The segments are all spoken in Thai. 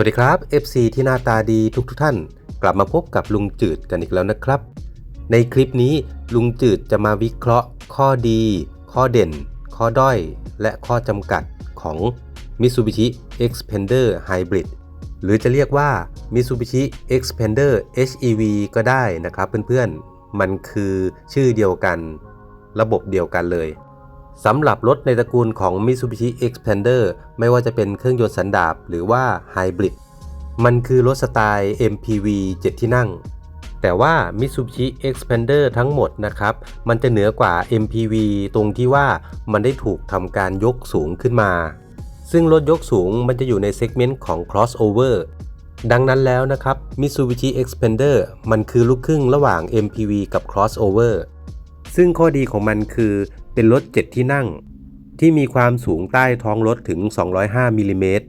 วัสดีครับ FC ที่หน้าตาดีทุกทท่าน กลับมาพบกับลุงจืดกันอีกแล้วนะครับ ในคลิปนี้ลุงจืดจะมาวิเคราะห์ ข้อดี ข้อเด่น ข้อด้อย และข้อจำกัดของ Mitsubishi Xpander Hybrid หรือจะเรียกว่า Mitsubishi Xpander HEV ก็ได้นะครับเพื่อนๆ มันคือชื่อเดียวกัน ระบบเดียวกันเลย สำหรับรถในตระกูลของ Mitsubishi Xpander ไม่ว่าจะเป็นเครื่องยนต์สันดาปหรือว่า Hybrid มันคือรถสไตล์ MPV 7 ที่นั่ง แต่ว่า Mitsubishi Xpander ทั้งหมดนะครับ มันจะเหนือกว่า MPV ตรงที่ว่ามันได้ถูกทำการยกสูงขึ้นมา ซึ่งรถยกสูงมันจะอยู่ในเซกเมนต์ของ crossover ดังนั้นแล้วนะครับ Mitsubishi Xpander มันคือลูกครึ่งระหว่าง MPV กับ crossover ซึ่งข้อดีของมันคือ เป็นรถ 7 ที่นั่ง ที่มีความสูงใต้ท้องรถถึง 205มิลลิเมตร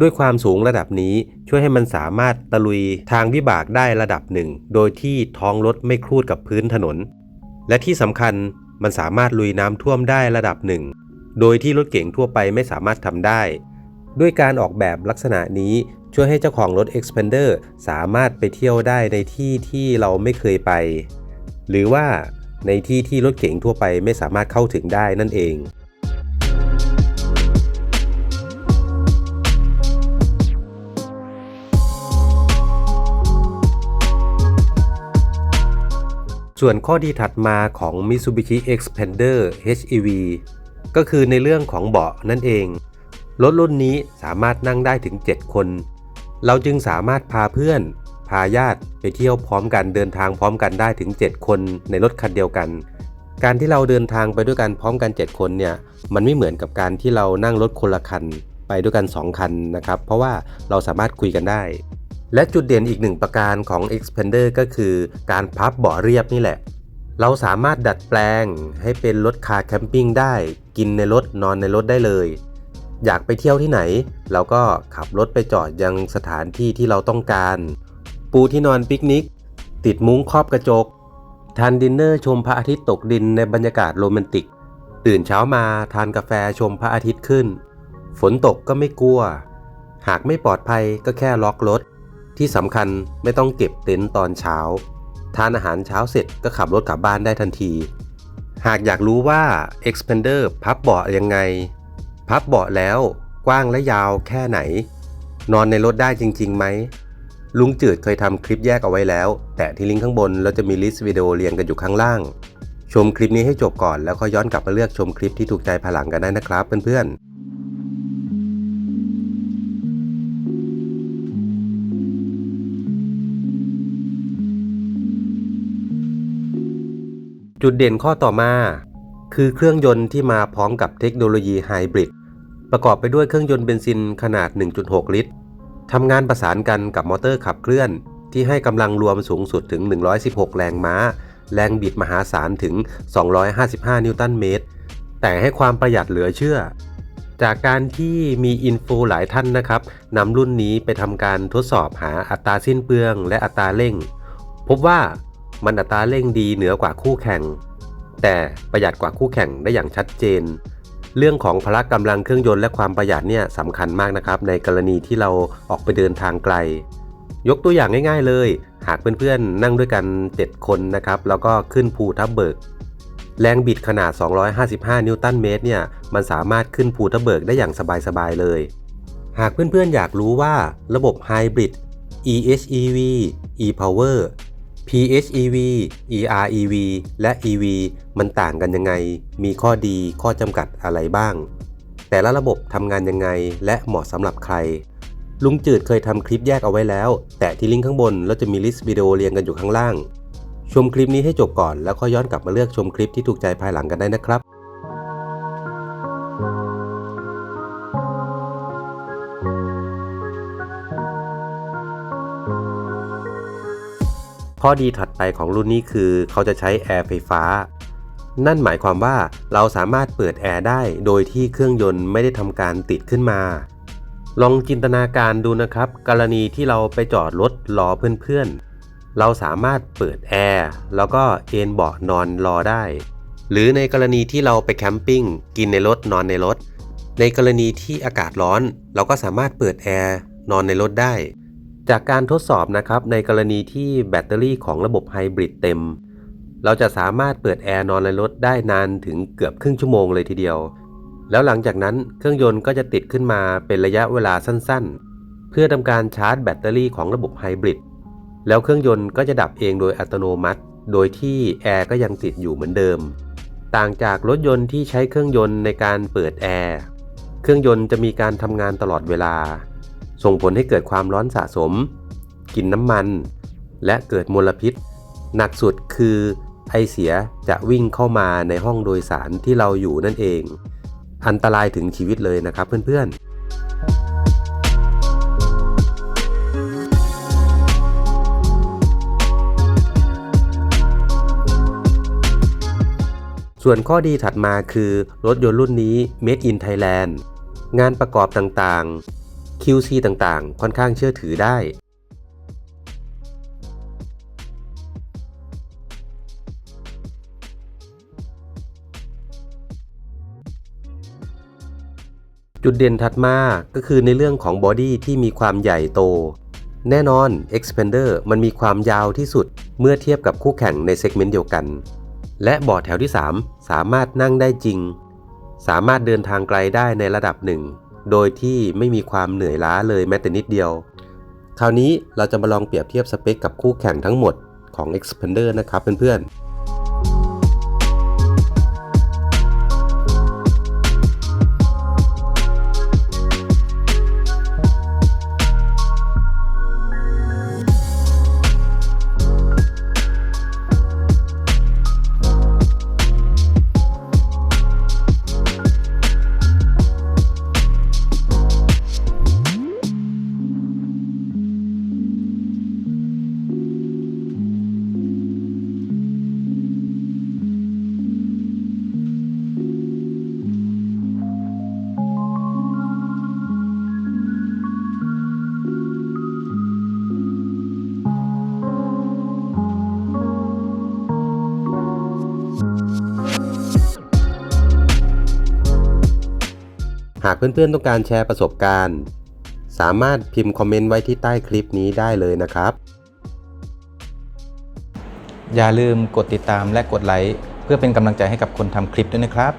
ด้วยความสูงระดับนี้ช่วยให้มันสามารถตะลุยทางวิบากได้ระดับหนึ่ง โดยที่ท้องรถไม่ครูดกับพื้นถนน และที่สำคัญมันสามารถลุยน้ำท่วมได้ระดับหนึ่ง โดยที่รถเก๋งทั่วไปไม่สามารถทำได้ ด้วยการออกแบบลักษณะนี้ช่วยให้เจ้าของรถ Expander สามารถไปเที่ยวได้ในที่ที่เราไม่เคยไป หรือว่า ในที่ที่รถเก๋งทั่วไปไม่สามารถเข้าถึงได้นั่นเองส่วนข้อดีถัดมาของ Mitsubishi Xpander HEV ก็คือในเรื่องของเบาะนั่นเอง รถรุ่นนี้สามารถนั่งได้ถึง 7 คน เราจึงสามารถพาเพื่อนาญาติไปเที่ยวพร้อมกันเดินทางพร้อมกันได้ถึง 7 คนในรถคันเดียวกัน การที่เราเดินทางไปด้วยกันพร้อมกัน 7 คนเนี่ยมันไม่เหมือนกับการที่เรานั่งรถคนละคันไปด้วยกัน 2 คันนะครับ เพราะว่าเราสามารถคุยกันได้ และจุดเด่นอีกหนึ่งประการของ expander ก็คือการพับเบาะเรียบนี่แหละ เราสามารถดัดแปลงให้เป็นรถคาร์แคมปิ้งได้ กินในรถนอนในรถได้เลยอยากไปเที่ยวที่ไหน เราก็ขับรถไปจอดยังสถานที่ที่เราต้องการ ปูที่นอนปิกนิก ติดมุ้งครอบกระจก ทานดินเนอร์ชมพระอาทิตย์ตกดินในบรรยากาศโรแมนติก ตื่นเช้ามาทานกาแฟชมพระอาทิตย์ขึ้น ฝนตกก็ไม่กลัว หากไม่ปลอดภัยก็แค่ล็อกรถ ที่สำคัญไม่ต้องเก็บเต็นท์ตอนเช้า ทานอาหารเช้าเสร็จก็ขับรถกลับบ้านได้ทันที หากอยากรู้ว่า Expander พับเบาะยังไง พับเบาะแล้วกว้างและยาวแค่ไหน นอนในรถได้จริงๆไหม ลุงจืดเคยทำคลิปแยกเอาไว้แล้ว แต่ที่ลิงก์ข้างบนเราจะมีลิสต์วิดีโอเรียงกันอยู่ข้างล่าง ชมคลิปนี้ให้จบก่อนแล้วก็ย้อนกลับมาเลือกชมคลิปที่ถูกใจภายหลังกันได้นะครับเพื่อนๆจุดเด่นข้อต่อมา คือเครื่องยนต์ที่มาพร้อมกับเทคโนโลยีไฮบริดประกอบไปด้วยเครื่องยนต์เบนซินขนาด 1.6 ลิตร ทำงานประสานกันกับมอเตอร์ขับเคลื่อน ที่ให้กำลังรวมสูงสุดถึง 116 แรงม้า แรงบิดมหาศาลถึง 255 นิวตันเมตร แต่ให้ความประหยัดเหลือเชื่อ จากการที่มีอินโฟหลายท่านนะครับนำรุ่นนี้ไปทำการทดสอบหาอัตราสิ้นเปลืองและอัตราเร่ง พบว่ามันอัตราเร่งดีเหนือกว่าคู่แข่ง แต่ประหยัดกว่าคู่แข่งได้อย่างชัดเจน เรื่องของพละกำลังเครื่องยนต์และความประหยัดเนี่ยสำคัญมากนะครับ ในกรณีที่เราออกไปเดินทางไกล ยกตัวอย่างง่าย ๆ เลย หากเพื่อนๆนั่งด้วยกัน 7 คนนะครับ แล้วก็ขึ้นภูทับเบิก แรงบิดขนาด 255 นิวตันเมตรเนี่ยมันสามารถขึ้นภูทับเบิกได้อย่างสบาย ๆ เลย หากเพื่อนๆอยากรู้ว่าระบบไฮบริด EHEV e-Power PHEV EREV และ EV มันต่างกันยังไง มีข้อดีข้อจำกัดอะไรบ้าง แต่ละระบบทำงานยังไงและเหมาะสำหรับใคร ลุงจืดเคยทำคลิปแยกเอาไว้แล้ว แต่ที่ลิงก์ข้างบนแล้วจะมีลิสต์วิดีโอเรียงกันอยู่ข้างล่าง ชมคลิปนี้ให้จบก่อนแล้วค่อยย้อนกลับมาเลือกชมคลิปที่ถูกใจภายหลังกันได้นะครับ ข้อดีถัดไปของรุ่นนี้คือ เขาจะใช้แอร์ไฟฟ้า นั่นหมายความว่าเราสามารถเปิดแอร์ได้โดยที่เครื่องยนต์ไม่ได้ทำการติดขึ้นมา ลองจินตนาการดูนะครับ กรณีที่เราไปจอดรถรอเพื่อนๆ เราสามารถเปิดแอร์แล้วก็เอนเบาะนอนรอได้ หรือในกรณีที่เราไปแคมปิ้งกินในรถนอนในรถ ในกรณีที่อากาศร้อน เราก็สามารถเปิดแอร์นอนในรถได้ จากการทดสอบนะครับในกรณีที่แบตเตอรี่ของระบบไฮบริดเต็ม เราจะสามารถเปิดแอร์นอนในรถได้นานถึงเกือบครึ่งชั่วโมงเลยทีเดียว แล้วหลังจากนั้นเครื่องยนต์ก็จะติดขึ้นมาเป็นระยะเวลาสั้นๆ เพื่อทำการชาร์จแบตเตอรี่ของระบบไฮบริดแล้วเครื่องยนต์ก็จะดับเองโดยอัตโนมัติ โดยที่แอร์ก็ยังติดอยู่เหมือนเดิม ต่างจากรถยนต์ที่ใช้เครื่องยนต์ในการเปิดแอร์ เครื่องยนต์จะมีการทำงานตลอดเวลา ส่งผลให้เกิดความร้อนสะสม กินน้ำมัน และเกิดมลพิษ หนักสุดคือไอเสียจะวิ่งเข้ามาในห้องโดยสารที่เราอยู่นั่นเอง อันตรายถึงชีวิตเลยนะครับเพื่อนๆส่วนข้อดีถัดมาคือ รถยนต์รุ่นนี้ Made in Thailand งานประกอบต่าง QC ต่างๆ ค่อนข้างเชื่อถือได้ จุดเด่นถัดมาก็คือในเรื่องของบอดี้ที่มีความใหญ่โต แน่นอน Expander มันมีความยาวที่สุดเมื่อเทียบกับคู่แข่งในเซกเมนต์เดียวกัน และเบาะแถวที่ 3 สามารถนั่งได้จริง สามารถเดินทางไกลได้ในระดับหนึ่ง โดยที่ไม่มีความเหนื่อยล้าเลยแม้แต่นิดเดียว คราวนี้เราจะมาลองเปรียบเทียบสเปคกับคู่แข่งทั้งหมดของ Expander นะครับเพื่อนๆากเพื่อนๆต้องการแชร์ประสบการณ์ สามารถพิมพ์คอมเมนต์ไว้ที่ใต้คลิปนี้ได้เลยนะครับ อย่าลืมกดติดตามและกดไลค์เพื่อเป็นกำลังใจให้กับคนทำคลิปด้วยนะครับ